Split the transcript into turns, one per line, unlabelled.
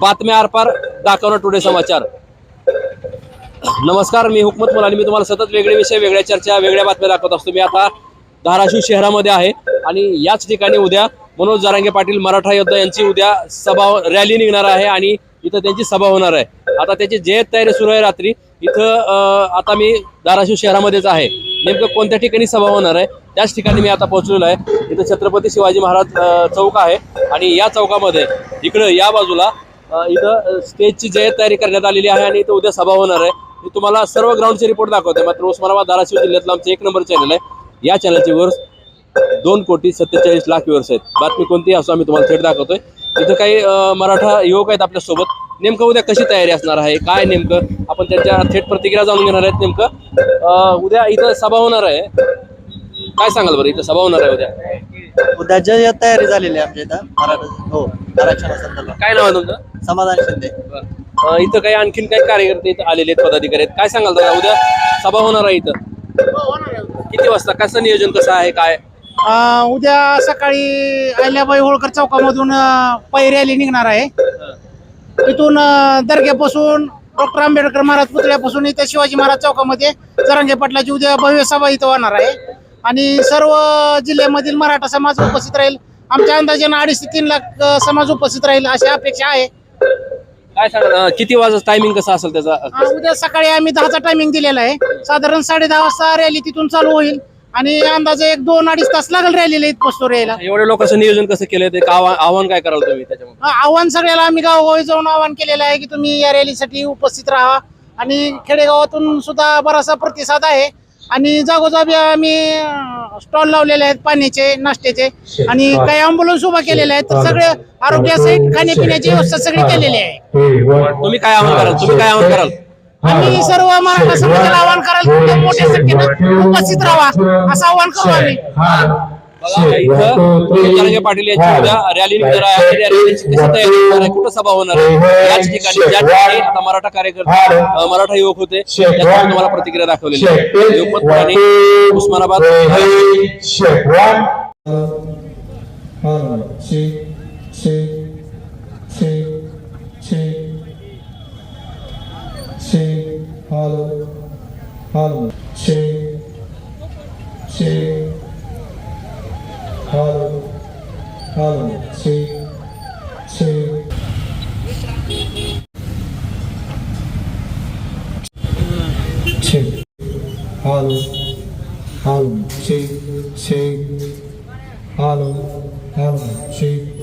बातम्या आरपार दाखवणार टुडे समाचार. नमस्कार मी हुकमत मुलानी. मी तुम्हाला सतत वेगळे विषय वेगळ्या चर्चा वेगळ्या बातम्या दाखवत असतो. मी आता धाराशिव शहरामध्ये आहे आणि याच ठिकाणी उद्या मनोज जारांगे पाटील मराठा योद्धा यांची उद्या सभा रॅली निघणार आहे आणि इथं त्यांची सभा होणार आहे. आता त्याची जे तयारी सुरू आहे रात्री. इथं आता मी धाराशिव शहरामध्येच आहे. नेमकं कोणत्या ठिकाणी सभा होणार आहे त्याच ठिकाणी मी आता पोहोचलेलो आहे. इथं छत्रपती शिवाजी महाराज चौक आहे आणि या चौकामध्ये इकडं या बाजूला इथं स्टेजची जय तयारी करण्यात आलेली आहे आणि इथं उद्या सभा होणार आहे. मी तुम्हाला सर्व ग्राउंडचे रिपोर्ट दाखवते मात्र उस्मानाबाद धाराशिव जिल्ह्यातलं आमचं एक नंबर चॅनल आहे. या चॅनलचे व्ह्यूअर्स दोन कोटी सत्तेचाळीस लाख व्ह्यूअर्स आहेत. बातमी कोणती असो आम्ही तुम्हाला थेट दाखवतोय. इथं काही मराठा युवक आहेत आपल्यासोबत. नेमकं उद्या कशी तयारी असणार आहे? काय नेमकं? आपण त्यांच्या थेट प्रतिक्रिया जाणून घेणार आहेत नेमकं. उद्या इथं सभा होणार आहे. काय सांगाल बरं? इथं सभा होणार आहे उद्या.
उद्याच्या तयारी झालेली आहे आमच्या इथं. मराठा हो आरक्षणासंदर्भात
काय नाव आहे तुमचं?
समाधान शिंदे.
अ, इथं काही आणखीन काही कार्यकर्ते इथं आलेले आहेत पदाधिकारी आहेत. काय सांगाल दादा उद्या सभा होणार आहे इथं? किती वाजता? कसं नियोजन कसं आहे काय?
अ, उद्या सकाळी अहिल्याबाई होळकर चौकामधून अ, पायी रॅली निघणार आहे. तिथून अ, दर्ग्यापासून डॉक्टर आंबेडकर महाराज पुतळ्यापासून इथे शिवाजी महाराज चौकामध्ये जरांगे पाटलाची उद्या भव्य सभा इथं होणार आहे. आणि सर्व जिल्ह्यामधील मराठा समाज उपस्थित राहील. आमच्या अंदाजानं अडीच ते तीन लाख अ, समाज उपस्थित राहील अशी अपेक्षा आहे.
काय सांगा किती वाजता टायमिंग कसं असेल त्याचा?
उद्या सकाळी आम्ही दहाचा टायमिंग दिलेला आहे. साधारण साडे दहा वाजता रॅली तिथून चालू होईल. आणि अंदाजे एक दोन अडीच तास लागेल रॅलीला इथपोस्ट यायला.
एवढ्या लोकांचं नियोजन कसं केलं ते? आव्हान आव्हान काय कराल तुम्ही त्याच्यामध्ये?
आव्हान सगळ्याला आम्ही गावोगावी जाऊन आव्हान केलेलं आहे की तुम्ही या रॅलीसाठी उपस्थित राहा. आणि खेडेगावातून सुद्धा बराचसा प्रतिसाद आहे. आणि जागोजागी आम्ही स्टॉल लावलेले आहेत पाण्याचे नाश्त्याचे. आणि काही अँब्युलन्स उभा केलेले आहेत. तर सगळे आरोग्यासहित खाण्यापिण्याची व्यवस्था सगळी केलेली आहे.
तुम्ही काय आव्हान कराल? तुम्ही काय आव्हान कराल?
आम्ही सर्व मराठा समाजाला आव्हान कराल मोठ्या संख्येनं उपस्थित राहा. असं आव्हान करू आम्ही.
इथं पाटील यांची उद्या रॅली निघणार आहे आणि रॅलीची कशी तयारी होणार आहे कुठं सभा होणार आहे याच ठिकाणी ज्या ठिकाणी आता मराठा कार्यकर्ते मराठा युवक होते त्याची तुम्हाला प्रतिक्रिया दाखवलेली आहे युवक पुराणे, Osmanabad
Hello. Hello. Hallelujah. Hallelujah. Two, two. Two. Hallelujah. Hallelujah. Two, two. Hallelujah. Hallelujah. Two.